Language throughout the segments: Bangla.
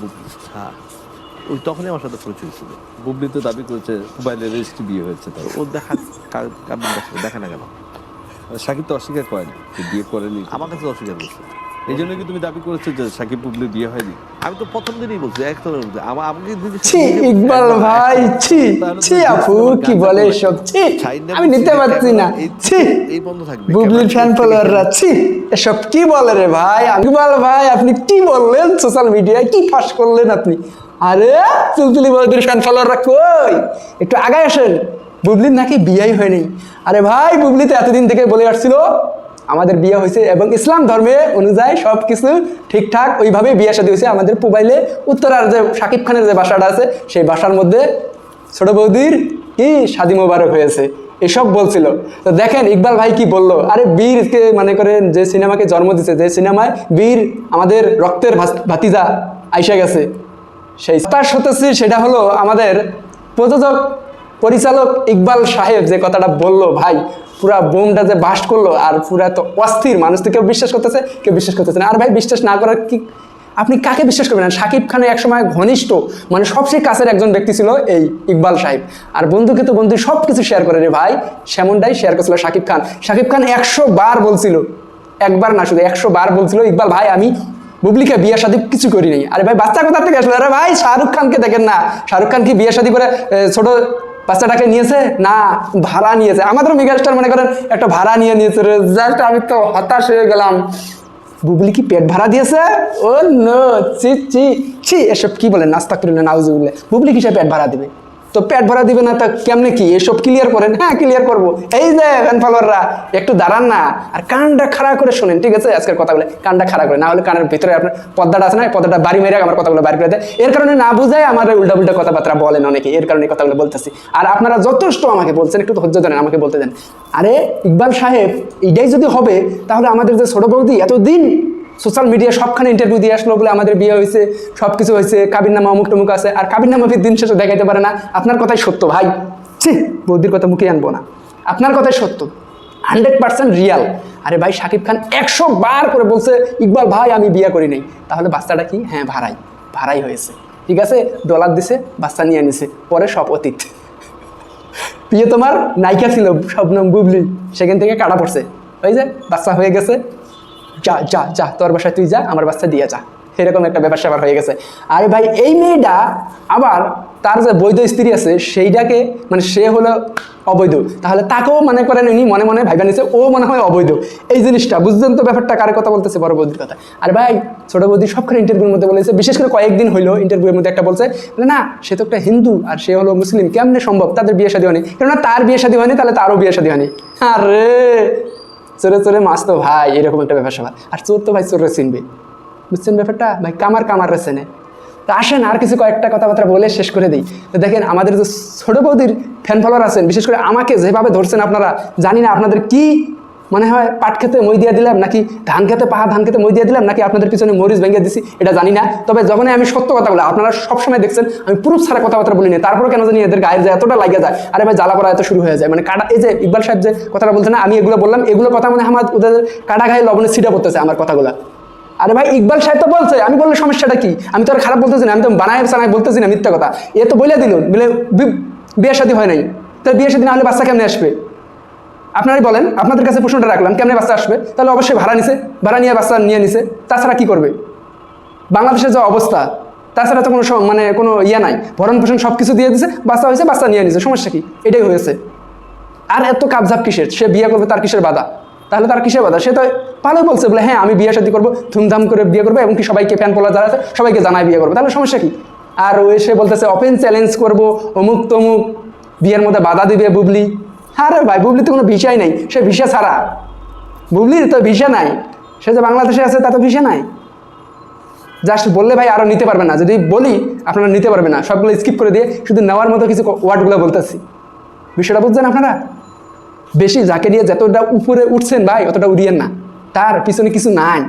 বুবলি ওই তখনই আমার সাথে পরিচয় ছিল বুবলি তো দাবি করেছে মোবাইলের রেজিস্ট্রি বিয়ে হয়েছে তার। ও দেখা কাবিন দেখে না কেন? সাকিব তো অস্বীকার করেনি বিয়ে করেনি। আমার কাছে অস্বীকার করছে। এই জন্য কি তুমি দাবি করেছ যে সাকিব বুবলি বিয়ে হয়নি? আমি তো প্রথম দিনই বলছি আমাকে ছি ইকবাল ভাই ছি ছি আপু কি বলে ছি আমি নিতে পারছি না। ছি এই বন্ধ থাকবে। বুবলির ফ্যান ফলোয়াররা ছি এসব কি বলে রে ভাই? ইকবাল ভাই আপনি কি বললেন সোশ্যাল মিডিয়ায় কি ফাঁস করলেন আপনি? আরে চুলচুলি বৌদির ফ্যান ফলোয়াররা কই? একটু আগে আসেন। বুবলির নাকি বিয়েই হয়নি। আরে ভাই বুবলি তো এতদিন থেকে বলে আসছিল আমাদের বিয়ে হয়েছে এবং ইসলাম ধর্মে অনুযায়ী সব কিছু ঠিকঠাক। ওইভাবেই বিয়ে শাদী হয়েছে। আমাদের মোবাইলে উত্তরার যে শাকিব খানের যে বাসাটা আছে, সেই বাসার মধ্যে ছোট বৌদির কি শাদি মোবারক হয়েছে। এসব বলছিল। তো দেখেন, ইকবাল ভাই কি বলল? আরে বীরকে মানে করেন যে সিনেমাকে জন্ম দিছে যে সিনেমায় বীর আমাদের রক্তের ভাতিজা আইসা গেছে। সেই তার সত্যি সেটা হলো আমাদের প্রযোজক পরিচালক ইকবাল সাহেব যে কথাটা বলল ভাই পুরা বোমটা যে বাস্ট করল আর পুরা তো অস্থির মানুষ তো কেউ বিশ্বাস করতেছে কেউ বিশ্বাস করতেছে না। আর ভাই বিশ্বাস না করার কি আপনি কাকে বিশ্বাস করবেন? শাকিব খানের একসময় ঘনিষ্ঠ মানে সবচেয়ে কাছের একজন ব্যক্তি ছিল এই ইকবাল সাহেব। আর বন্ধুকে তো বন্ধু সব কিছু শেয়ার করে রে ভাই সেমনটাই শেয়ার করছিল শাকিব খান। শাকিব খান একশো বার বলছিল একবার না শুধু একশো বার বলছিল ইকবাল ভাই আমি বুবলিকে বিয়ে শাদী কিছু করি নাই আরে ভাই বাচ্চা কোথা থেকে আসলো? আরে ভাই শাহরুখ খানকে দেখেন না। শাহরুখ খান কি বিয়ে শাদী করে এ, ছোট বাচ্চাটাকে নিয়েছে না ভাড়া নিয়েছে? আমাদের মেগাস্টার মনে করেন, একটা ভাড়া নিয়ে নিয়েছে। রেজাল্ট আমি তো হতাশ হয়ে গেলাম। বুবলি কি পেট ভাড়া দিয়েছে? ও নো চি চি ছি, এসব কি বলে? নাস্তা করলে নাউজুবুল্লে বুবলি কিসে পেট ভাড়া দিবে? তো পেট ভরা দিবে না, তা কেমনে কি? এসব ক্লিয়ার করেন? হ্যাঁ ক্লিয়ার করব। এই যে ফ্যান ফলোয়াররা একটু দাঁড়ান না। আর কানটা খাড়া করে শোনেন, ঠিক আছে? আজকের কথাগুলো, কানটা খাড়া করে। না হলে কানের ভিতরে আপনার পর্দাটা আছে না পর্দাটা বাড়ি মেরে আমার কথাগুলো বাড়ি করে দেয়। এর কারণে না বুঝায় আমার উল্টা উল্টা কথাবার্তা বলেন অনেকে, এর কারণে কথাগুলো বলতেছি। আর আপনারা যথেষ্ট আমাকে বলছেন, একটু ধৈর্য ধরেন, আমাকে বলতে দেন। আরে, ইকবাল সাহেব এইটাই যদি হবে, তাহলে আমাদের যে ছোট বৌদি, এতদিন সোশ্যাল মিডিয়া সবখানে ইন্টারভিউ দিয়ে আসলো বলে আমাদের বিয়ে হয়েছে সব কিছু হয়েছে কাবির নামা অমুক টমুক আছে, আর কাবির নামা দিন শেষে দেখাইতে পারে না। আপনার কথাই সত্য, ভাই। ছি, বৌদির কথা মুখে আনব না। আপনার কথাই সত্য। Hundred percent real. আরে ভাই, শাকিব খান একশো বার করে বলছে, ইকবাল ভাই, আমি বিয়ে করি নাই। তাহলে বাচ্চাটা কি? হ্যাঁ ভাড়াই। ভাড়াই হয়েছে। ঠিক আছে? ডলার দিছে, বাচ্চা নিয়ে নিছে। পরে সব অতীত। প্রিয় তোমার নায়িকা ছিল, শবনম বুবলি। সেখান থেকে কাটা পড়ছে। ওই যে বাচ্চা হয়ে গেছে। যা যা যা, তোর বাসায় তুই যা, আমার বাচ্চা দিয়ে যা। এরকম একটা ব্যাপার স্যাপার হয়ে গেছে। আরে ভাই, এই মেয়েটা আবার তার যে বৈধ স্ত্রী আছে, সেইটাকে মানে সে হলো অবৈধ। তাহলে তাকেও মনে করেন উনি, মনে মনে ভাইবা নিছে, ও মনে হয় অবৈধ। এই জিনিসটা, বুঝছেন তো ব্যাপারটা, কার কথা বলতেছে বড় বৌদির কথা। আর ভাই, ছোট বৌদি সবখানে ইন্টারভিউর মধ্যে বলেছে, বিশেষ করে কয়েকদিন হইল ইন্টারভিউর মধ্যে একটা বলছে, না সে তো একটা হিন্দু, আর সে হলো মুসলিম, কেমনে সম্ভব? তাদের বিয়ে শাদী হয়নি। কেননা তার বিয়ে শাদী হয়নি, তাহলে তারও বিয়ে শাদী হয়নি। আরে! চোরে চোরে মাছ তো ভাই, এরকম একটা ব্যাপার সবার আর চোর তো ভাই চোরে চিনবে। বুঝছেন ব্যাপারটা? ভাই কামার কামার রেছে নে তো আসেন আর কিছু কয়েকটা কথাবার্তা বলে শেষ করে দিই। তো দেখেন, আমাদের যে ছোট বৌদির ফ্যান ফলোয়ার আছেন, বিশেষ করে আমাকে যেভাবে ধরছেন আপনারা, জানি না আপনাদের কি মনে হয় পাট খেতে মই দিয়ে দিলাম নাকি ধান খেতে পাহা ধান খেতে মই দিয়ে দিলাম নাকি আপনাদের পিছনে মরিচ ভেঙে দিছি, এটা জানি না। তবে যখনই আমি সত্য কথা বলি, আপনারা সবসময় দেখছেন, আমি পুরুষ ছাড়া কথাবার্তা বলি না। তারপরে কেন জানি এদের গায়ের যে এতটা লাগে যায়, আরে ভাই জ্বালা করা এত শুরু হয়ে যায়। মানে কাটা, এই যে ইকবাল সাহেব যে কথাটা বলছে না, আমি এগুলো বললাম, এগুলো কথা মানে আমার ওদের কাটা গায়ে লবণে ছিটা পড়তেছে আমার কথাগুলো। আরে ভাই ইকবাল সাহেব তো বলছে, আমি বললে সমস্যাটা কি? আমি তো আর খারাপ বলতেছি না, আমি তো বানায় সানায় বলতেছি না মিথ্যা কথা। এ তো বলে দিল, বলে বিয়ে শাদী হয় নাই। তাহলে বিয়ে শাদী না হলে বাচ্চা কেমনে আসবে? আপনারাই বলেন, আপনাদের কাছে প্রশ্নটা রাখলাম, কেমনে বাচ্চা আসবে? তাহলে অবশ্যই ভাড়া নিছে, ভাড়া নিয়ে বাচ্চা নিয়ে নিছে, তাছাড়া কি করবে? বাংলাদেশের যে অবস্থা, তাছাড়া তো কোনো মানে কোনো ইয়ে নাই, ভরণ পোষণ সব কিছু দিয়ে দিছে, বাচ্চা হয়েছে, বাচ্চা নিয়ে নিছে, সমস্যা কি? এটাই হয়েছে। আর এত কাবজাব কিসের? সে বিয়ে করবে, তার কিসের বাধা? তাহলে তার কিসের বাধা? সে তো ভালোই বলছে, বলে হ্যাঁ আমি বিয়ে শাদী করব, ধুমধাম করে বিয়ে করব এবং কি সবাইকে ফ্যান পোলা যারা আছে সবাইকে জানায় বিয়ে করব। তাহলে সমস্যা কি? আর ও এসে বলতেছে ওপেন চ্যালেঞ্জ করব অমুক তমুক বিয়ের মধ্যে বাধা দিবে বুবলি। আরে ভাই বুবলি তো কোনো ভিসাই নাই, সে ভিসা ছাড়া। বুবলির তো ভিসা নাই, সে যে বাংলাদেশে আছে তা তো ভিসা নাই। জাস্ট বললে ভাই আরও নিতে পারবে না, যদি বলি আপনারা নিতে পারবে না। সবগুলো স্কিপ করে দিয়ে শুধু নেওয়ার মতো কিছু ওয়ার্ডগুলো বলতেছি। বিষয়টা বুঝছেন আপনারা? বেশি যাকে নিয়ে যতটা উপরে উঠছেন ভাই, অতটা উড়িয়েন না। তার পিছনে কিছু নাই।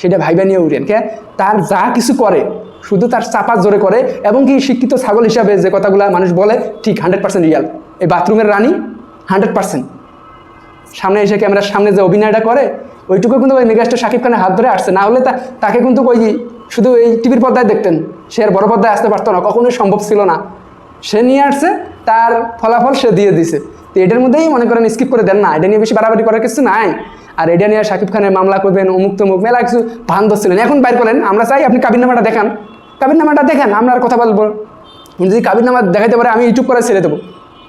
সেটা ভাইবা নিয়ে উড়িয়েন কে? তার যা কিছু করে, শুধু তার চাপা জোরে করে, এবং কি শিক্ষিত ছাগল হিসাবে যে কথাগুলো মানুষ বলে, ঠিক হান্ড্রেড পার্সেন্ট রিয়াল এই বাথরুমের রানী হান্ড্রেড পার্সেন্ট। সামনে এসে ক্যামেরার সামনে যে অভিনয়টা করে, ওইটুকু কিন্তু ওই মেগাস্টার শাকিব খানের হাত ধরে আসছে। না হলে তাকে কিন্তু ওই শুধু এই টিভির পর্দায় দেখতেন। সে আর বড় পর্দায় আসতে পারতো না, কখনোই সম্ভব ছিল না। সে নিয়ে আসছে, তার ফলাফল সে দিয়ে দিছে। তো এটার মধ্যেই মনে করেন স্কিপ করে দেন না। এটা নিয়ে বেশি বাড়াবাড়ি করার কিছু নাই। আর এটা নিয়ে শাকিব খানের মামলা করবেন, অমুক তমুক, মেলা কিছু ভান ধরছিলেন এখন বাইর করেন, আমরা চাই আপনি কাবিননামাটা দেখান। কাবিননামাটা দেখেন, আমরা আর কথা বলব। যদি কাবিননামা দেখাইতে পারে, আমি ইউটিউব করে ছেড়ে দেবো।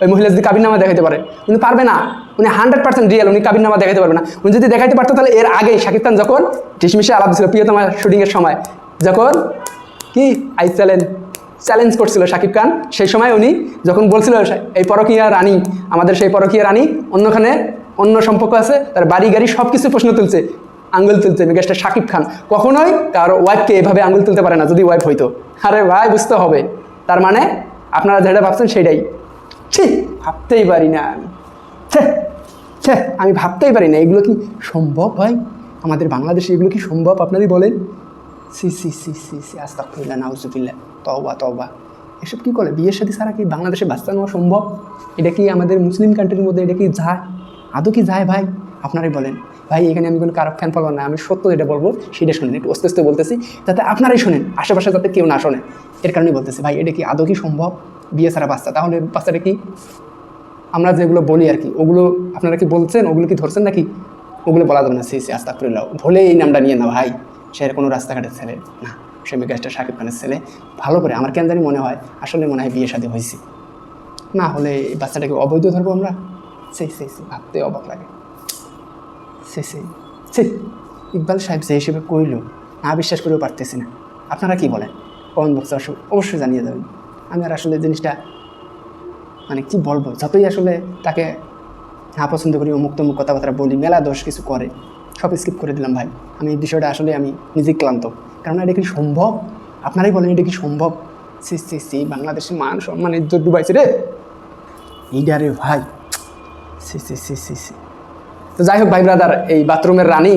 ওই মহিলা যদি কাবিননামা দেখাইতে পারে, উনি পারবে না। উনি হান্ড্রেড পার্সেন্ট রিয়েল উনি কাবিননামা দেখাইতে পারবে না। উনি যদি দেখাইতে পারতো, তাহলে এর আগেই শাকিব খান যখন টিসমিশে আলাপ ছিল প্রিয়তমা শুটিংয়ের সময়, যখন কি আই চ্যালেঞ্জ চ্যালেঞ্জ করছিল শাকিব খান, সেই সময় উনি যখন বলছিল, এই পরকীয়া রানী, আমাদের সেই পরকীয়া রানী, অন্যখানে অন্য সম্পর্ক আছে, তার বাড়ি গাড়ি সব কিছু প্রশ্ন তুলছে আঙ্গুল তুলছে, মেগাস্টার শাকিব খান। কখনোই কারও ওয়াইফকে এভাবে আঙ্গুল তুলতে পারে না, যদি ওয়াইফ হইতো। আরে ভাই, বুঝতে হবে। তার মানে আপনারা যেটা ভাবছেন সেটাই ছি, ভাবতেই পারি না আমি। ছে আমি ভাবতেই পারি না। এগুলো কি সম্ভব ভাই? আমাদের বাংলাদেশে এগুলো কি সম্ভব আপনারই বলেন? সি সি সি সি সি আস্তাকুল্লাহ নাউজুবিল্লা তওবা তওবা। এসব কী করে? বিয়ের সাথে ছাড়া কি বাংলাদেশে বাচ্চা নেওয়া সম্ভব? এটা কি আমাদের মুসলিম কান্ট্রির মধ্যে এটা কি যায়? আদৌ কি যায় ভাই? আপনারাই বলেন। ভাই, এখানে আমি কোনো কারও ফ্যান ফলো না আমি সত্য যেটা বলব, সেটা শুনেন, একটু আস্তে আস্তে বলতেছি, যাতে আপনারাই শোনেন, আশেপাশে যাতে কেউ না শোনে এর কারণেই বলতেছি, ভাই, এটা কি আদৌ কি সম্ভব? বিয়ে ছাড়া বাচ্চা, তাহলে বাচ্চাটা কি? আমরা যেগুলো বলি আর কি, ওগুলো আপনারা কি বলছেন, ওগুলো কি ধরছেন নাকি? ওগুলো বলা যাবে না। সে সে আস্তা করে ভুলে এই নামটা নিয়ে না ভাই, সে কোনো রাস্তাঘাটের ছেলে, না, সে মেগাস্টার শাকিব খানের ছেলে, ভালো করে, আমার কেন জানি মনে হয়, আসলে মনে হয় বিয়ে শাদী হয়েছে। না হলে এই বাচ্চাটাকে অবৈধ ধরবো আমরা? সেই সেই সেই ভাবতে অবাক লাগে। সে সেই সে ইকবাল সাহেব যে হিসেবে কইল, না বিশ্বাস করেও পারতেছি না। আপনারা কি বলেন? কমেন্ট বক্সে অবশ্যই জানিয়ে দেবেন। আমি আর আসলে জিনিসটা মানে কি বলব, যতই আসলে তাকে না পছন্দ করি, অমুক তমুক কথাবার্তা বলি, মেলা দোষ কিছু করে, সব স্কিপ করে দিলাম ভাই। আমি এই বিষয়টা আসলে আমি নিজেই ক্লান্ত। কারণ এটা কি সম্ভব? আপনারাই বলেন এটা কি সম্ভব? সি সি সি বাংলাদেশের মান সম্মান ইজ্জত ডুবাইছে রে। এইটা রে ভাই। সি সি সি সি সি তো যাই হোক, ভাই ব্রাদার এই বাথরুমের রানী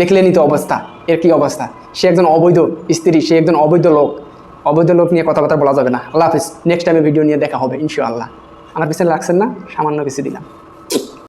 দেখলেনি তো অবস্থা। এর কি অবস্থা? সে একজন অবৈধ স্ত্রী, সে একজন অবৈধ লোক। অবৈধ লোক নিয়ে কথাবার্তা বলা যাবে না। আল্লাহ হাফিজ নেক্সট টাইমে ভিডিও নিয়ে দেখা হবে, ইনশাআল্লাহ। আমার পিছনে লাগছেন না, সামান্য কিছু দিলাম।